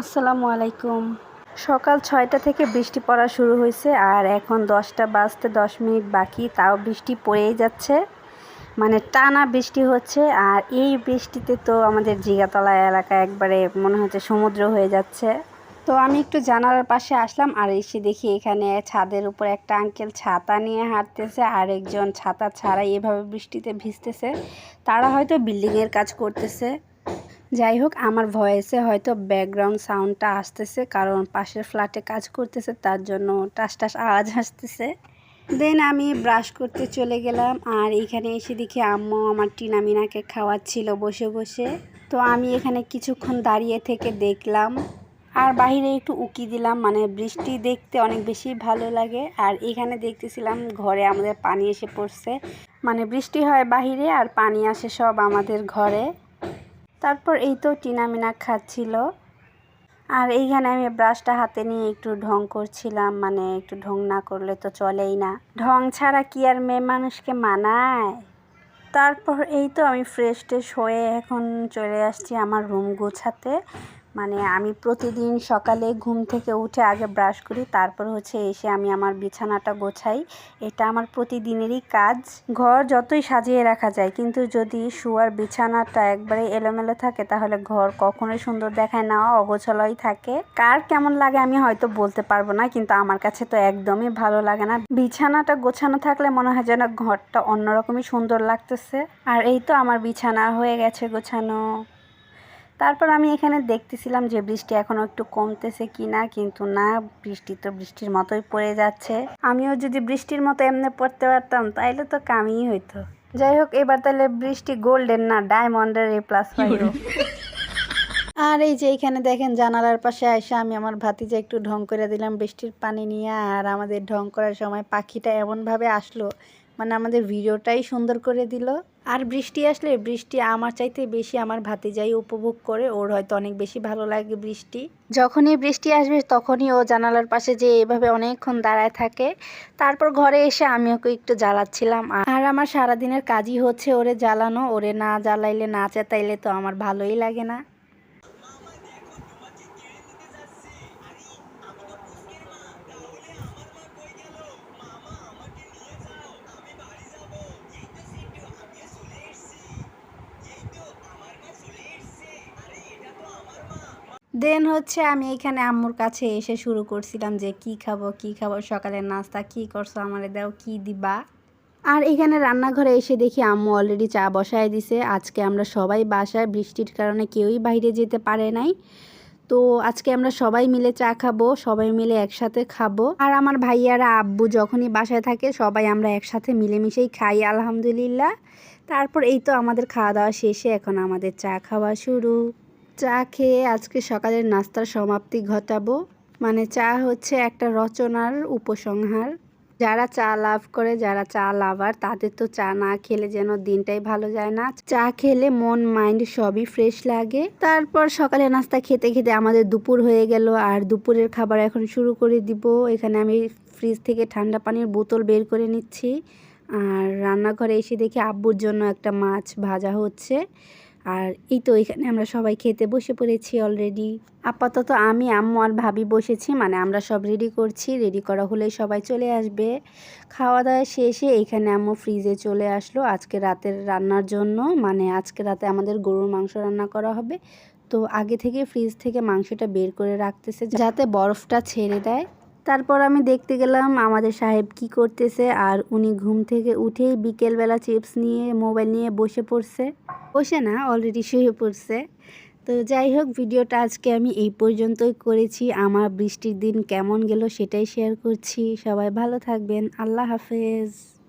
আসসালামু আলাইকুম। সকাল ছয়টা থেকে বৃষ্টি পড়া শুরু হয়েছে আর এখন দশটা বাজতে দশ মিনিট বাকি, তাও বৃষ্টি পড়েই যাচ্ছে। মানে টানা বৃষ্টি হচ্ছে আর এই বৃষ্টিতে তো আমাদের জিগাতলা এলাকা একবারে মনে হচ্ছে সমুদ্র হয়ে যাচ্ছে। তো আমি একটু জানালার পাশে আসলাম আর এসে দেখি এখানে ছাদের উপর একটা আঙ্কেল ছাতা নিয়ে হাঁটতেছে, আর একজন ছাতা ছাড়াই এভাবে বৃষ্টিতে ভিজতেছে। তারা হয়তো বিল্ডিংয়ের কাজ করতেছে। যাই হোক, আমার ভয়েসে হয়তো ব্যাকগ্রাউন্ড সাউন্ডটা আসতেছে, কারণ পাশের ফ্ল্যাটে কাজ করতেছে, তার জন্য টাস টাস আওয়াজ আসতেছে। দেন আমি ব্রাশ করতে চলে গেলাম, আর এখানে এসে দেখি আম্মু আমার টিনা মিনাকে খাওয়াচ্ছিল বসে বসে। তো আমি এখানে কিছুক্ষণ দাঁড়িয়ে থেকে দেখলাম, আর বাইরে একটু উকি দিলাম মানে বৃষ্টি দেখতে অনেক বেশি ভালো লাগে। আর এখানে দেখতেছিলাম ঘরে আমাদের পানি এসে পড়ছে মানে বৃষ্টি হয় বাহিরে আর পানি আসে সব আমাদের ঘরে। তারপর এই তো টিনামিনা খাচ্ছিল। আর এইখানে আমি ব্রাশটা হাতে নিয়ে একটু ঢং করছিলাম মানে একটু ঢং না করলে তো চলেই না। ঢং ছাড়া কি আর মেয়ে মানুষকে মানায়? তারপর এই তো আমি ফ্রেশ ট্রেশ হয়ে এখন চলে আসছি আমার রুম গোছাতে। মানে আমি প্রতিদিন সকালে ঘুম থেকে উঠে আগে ব্রাশ করি, তারপর হচ্ছে এসে আমি আমার বিছানাটা গোছাই। এটা আমার প্রতিদিনেরই কাজ। ঘর যতই সাজিয়ে রাখা যায়, কিন্তু যদি শুয়ার বিছানাটা একবারে এলোমেলো থাকে, তাহলে ঘর কখনোই সুন্দর দেখায় না, অগোছালই থাকে। কার কেমন লাগে আমি হয়তো বলতে পারব না, কিন্তু আমার কাছে তো একদমই ভালো লাগে না। বিছানাটা গোছানো থাকলে মনে হয় যেন ঘরটা অন্যরকমই সুন্দর লাগতেছে। আর এই তো আমার বিছানা হয়ে গেছে গোছানো। তারপর আমি এখানে দেখতেছিলাম যে বৃষ্টি এখনও একটু কমতেছে কি না কিন্তু না বৃষ্টি তো বৃষ্টির মতোই পড়ে যাচ্ছে। আমিও যদি বৃষ্টির মতো এমনি পড়তে পারতাম তাইলে তো কামই হইতো। যাই হোক এবার তাহলে বৃষ্টি গোল্ডেন না ডায়মন্ডের এ প্লাস পাইল আর এই যে এখানে দেখেন জানালার পাশে এসে আমি আমার ভাতিজা একটু ঢং করে দিলাম বৃষ্টির পানি নিয়ে আর আমাদের ঢং করার সময় পাখিটা এমনভাবে আসলো মানে আমাদের ভিডিওটাই সুন্দর করে দিল। আর বৃষ্টি আসলে বৃষ্টি আমার চাইতে বেশি আমার ভাতে ভাতিজাই উপভোগ করে, ওর হয়তো অনেক বেশি ভালো লাগে বৃষ্টি। যখনই বৃষ্টি আসবে তখনই ও জানালার পাশে যে এভাবে অনেকক্ষণ দাঁড়ায় থাকে। তারপর ঘরে এসে আমি ওকে একটু জ্বালাচ্ছিলাম। আর আমার সারাদিনের কাজই হচ্ছে ওরে জ্বালানো, ওরে না জ্বালাইলে না চেতাইলে তো আমার ভালোই লাগে না। দেন হচ্ছে আমি এখানে আম্মুর কাছে এসে শুরু করছিলাম যে, কি খাব কি খাব? সকালের নাস্তা কি করছ আমারে দাও, কি দিবা? আর এখানে রান্নাঘরে এসে দেখি আম্মু অলরেডি চা বসায় দিছে। আজকে আমরা সবাই বাসায়, বৃষ্টির কারণে কেউই বাইরে যেতে পারে নাই। তো আজকে আমরা সবাই মিলে চা খাব, সবাই মিলে একসাথে খাব। আর আমার ভাইয়ারা, আব্বু যখনই বাসায় থাকে, সবাই আমরা একসাথে মিলেমিশেই খাই, আলহামদুলিল্লাহ। তারপর এই তো আমাদের খাওয়া দাওয়া শেষে এখন আমাদের চা খাওয়া শুরু। চা খেয়ে আজকে সকালের নাস্তার সমাপ্তি ঘটাবো। মানে চা হচ্ছে একটা রচনার উপসংহার। যারা চা লাভ করে, যারা চা লাভার, তাদের তো চা না খেলে যেন দিনটাই ভালো যায় না। চা খেলে মন, মাইন্ড সবই ফ্রেশ লাগে। তারপর সকালে নাস্তা খেতে খেতে আমাদের দুপুর হয়ে গেল। আর দুপুরের খাবার এখন শুরু করে দিব। এখানে আমি ফ্রিজ থেকে ঠান্ডা পানির বোতল বের করে নিচ্ছি। আর রান্নাঘরে এসে দেখি আব্বুর জন্য একটা মাছ ভাজা হচ্ছে। আর এই তো এখানে আমরা সবাই খেতে বসে পড়েছি অলরেডি আপাতত আমি, আম্মু আর ভাবি বসেছি মানে আমরা সব রেডি করছি। রেডি করা হলেই সবাই চলে আসবে। খাওয়া দাওয়া শেষে এখানে আম্মু ফ্রিজে চলে আসলো আজকে রাতের রান্নার জন্য। মানে আজকে রাতে আমাদের গরুর মাংস রান্না করা হবে। তো আগে থেকে ফ্রিজ থেকে মাংসটা বের করে রাখতেছে, যাতে বরফটা ছেড়ে দেয়। তারপর আমি দেখতে গেলাম আমাদের সাহেব কি করতেছে আর উনি ঘুম থেকে উঠেই বিকেলবেলা চিপস নিয়ে, মোবাইল নিয়ে বসে পড়ছে। বসে না অলরেডি শুয়ে পড়ছে। তো যাই হোক, ভিডিওটা আজকে আমি এই পর্যন্তই করেছি। আমার বৃষ্টির দিন কেমন গেল সেটাই শেয়ার করছি। সবাই ভালো থাকবেন। আল্লাহ হাফেজ।